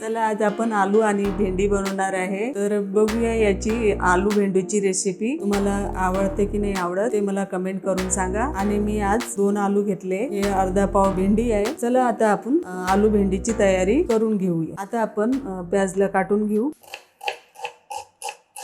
चला आज आपण आलू आणि भेंडी बनवणार आहे. तर बघूया याची आलू भेंडीची रेसिपी तुम्हाला आवडते की नाही आवडत ते मला कमेंट करून सांगा. आणि मी आज दोन आलू घेतले. हे अर्धा पाव भेंडी आहे. चला आता आपण आलू भेंडीची तयारी करून घेऊया. आता आपण प्याजला काटून घेऊ.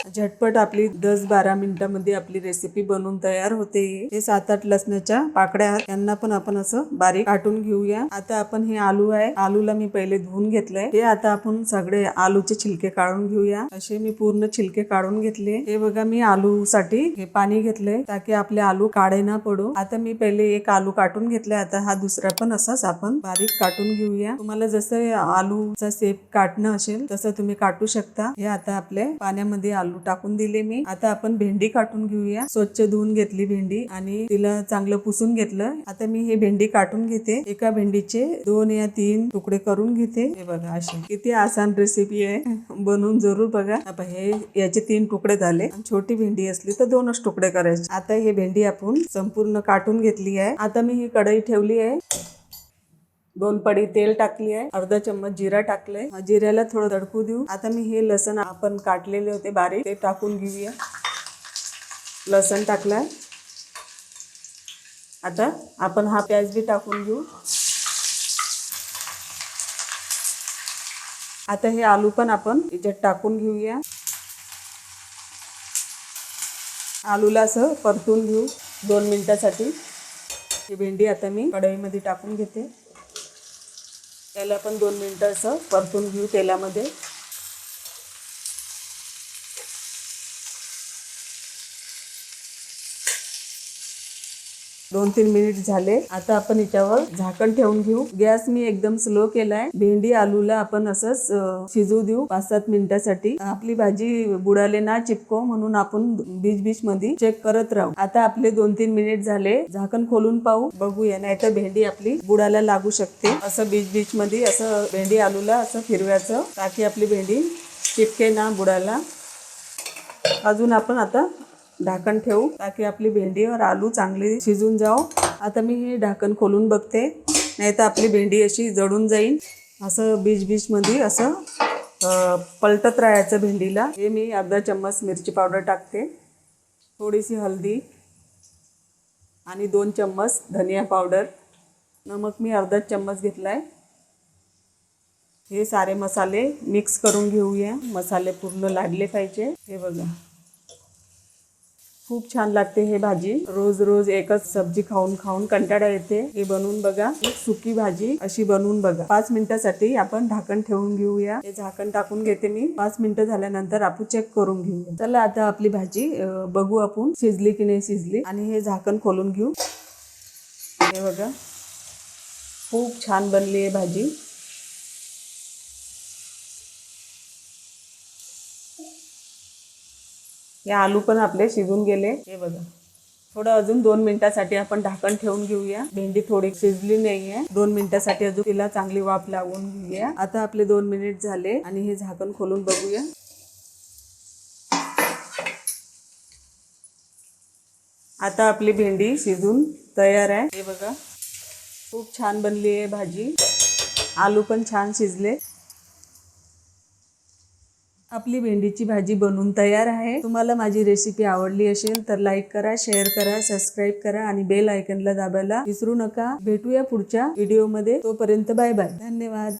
झटपट आपली दस बारा मिनिटांमध्ये आपली रेसिपी बनवून तयार होते. हे सात आठ लसणाच्या पाकड्या त्यांना पण आपण असं बारीक काटून घेऊया. आता आपण हे आलू आहे. आलूला मी पहिले धुवून घेतलंय. हे आता आपण सगळे आलूचे छिलके काढून घेऊया. असे मी पूर्ण छिलके काढून घेतले. हे बघा मी आलू साठी हे पाणी घेतलंय ताकी आपले आलू काळे ना पडू. आता मी पहिले एक आलू काटून घेतलाय. आता हा दुसरा पण असाच आपण बारीक काटून घेऊया. तुम्हाला जसं आलूचा सेप काटणं असेल तसं तुम्ही काटू शकता. हे आता आपले पाण्यामध्ये आलू टाकून दिले मी. आता आपण भेंडी काटून घेऊया. स्वच्छ धुवून घेतली भेंडी आणि तिला चांगलं पुसून घेतलं. आता मी हे भेंडी काटून घेते. एका भेंडीचे दोन या तीन तुकडे करून घेते. हे बघा असे. किती आसान रेसिपी आहे. बनवून जरूर बघा. आता हे याचे तीन तुकडे झाले. छोटी भेंडी असली तर दोनच तुकडे करायचे. आता हे भेंडी आपण संपूर्ण काटून घेतली आहे. आता मी ही कढई ठेवली आहे. दोन पडी तेल टाकली आहे अर्धा चम्मच जिरा टाकलाय. जिऱ्याला थोडं तडकू देऊ. आता मी हे लसण आपण काटलेले होते बारीक ते टाकून घेऊया. लसण टाकलाय. आता आपण हा प्याज बी टाकून घेऊ. आता हे आलू पण आपण याच्यात टाकून घेऊया. आलूला असं परतून घेऊ दोन मिनिटासाठी. ही भेंडी आता मी कढईमध्ये टाकून घेते. त्याला पण दोन मिनटं असं परतून घेऊ तेलामध्ये. दोन तीन मिनिट झाले. आता आपण याच्यावर झाकण ठेवून घेऊ. गॅस मी एकदम स्लो केलाय. भेंडी आलूला आपण असंच शिजू देऊ पाच सात मिनिटासाठी. आपली भाजी बुडाले ना चिपको म्हणून आपण बीच बीच मध्ये चेक करत राहू. आता आपले दोन तीन मिनिट झाले. झाकण खोलून पाहू. बघूया. नाहीतर भेंडी आपली बुडाला लागू शकते. असं बीच बीच मध्ये असं भेंडी आलूला असं फिरवायचं ताकी आपली भेंडी चिपके ना बुडाला अजून आपण आता ढाकण ठेवू ताकी आपली भेंडी और आलू चांगली शिजून जाओ आता मी हे ढाकण खोलून बघते. नाही तर आपली भेंडी अशी जळून जाईल असं बीच बीच मध्ये असं पलटत राहायचं भेंडीला. हे मी अर्धा चम्मच मिरची पावडर टाकते. थोडीशी हळदी आणि दोन चम्मच धनिया पावडर. नमक मी अर्धा चम्मच घेतलाय. हे सारे मसाले मिक्स करून घेऊया. मसाले पूर्ण लाडले पाहिजे. हे बघा. खूप छान लागते हे भाजी. रोज रोज एकच सब्जी खाऊन खाऊन कंटाळा येते. हे बनवून बघा. सुकी भाजी अशी बनवून बघा. पाच मिनिटासाठी आपण झाकण ठेवून घेऊया. हे झाकण टाकून घेते मी. पाच मिनिटं झाल्यानंतर आपण चेक करून घेऊया. चला आता आपली भाजी बघू आपण शिजली की नाही शिजली. आणि हे झाकण खोलून घेऊ. हे बघा. खूप छान बनली आहे भाजी. हे आलू पण आपले शिजून गेले. हे बघा. थोडं अजून दोन मिनिटासाठी आपण ढाकण ठेवून घेऊया. भेंडी थोडी शिजली नाहीये. दोन मिनिटासाठी अजून तिला चांगली वाफ लावून घेऊया. आता आपले दोन मिनिट झाले आणि हे झाकण खोलून बघूया. आता आपली भेंडी शिजून तयार आहे. हे बघा. खूप छान बनली आहे भाजी. आलू पण छान शिजले. आपली भेंडीची भाजी बनवून तयार आहे. तुम्हाला माझी रेसिपी आवडली असेल तर लाईक करा शेअर करा सबस्क्राईब करा आणि बेल आयकनला दाबायला विसरू नका. भेटूया पुढच्या व्हिडिओमध्ये तोपर्यंत बाय बाय धन्यवाद.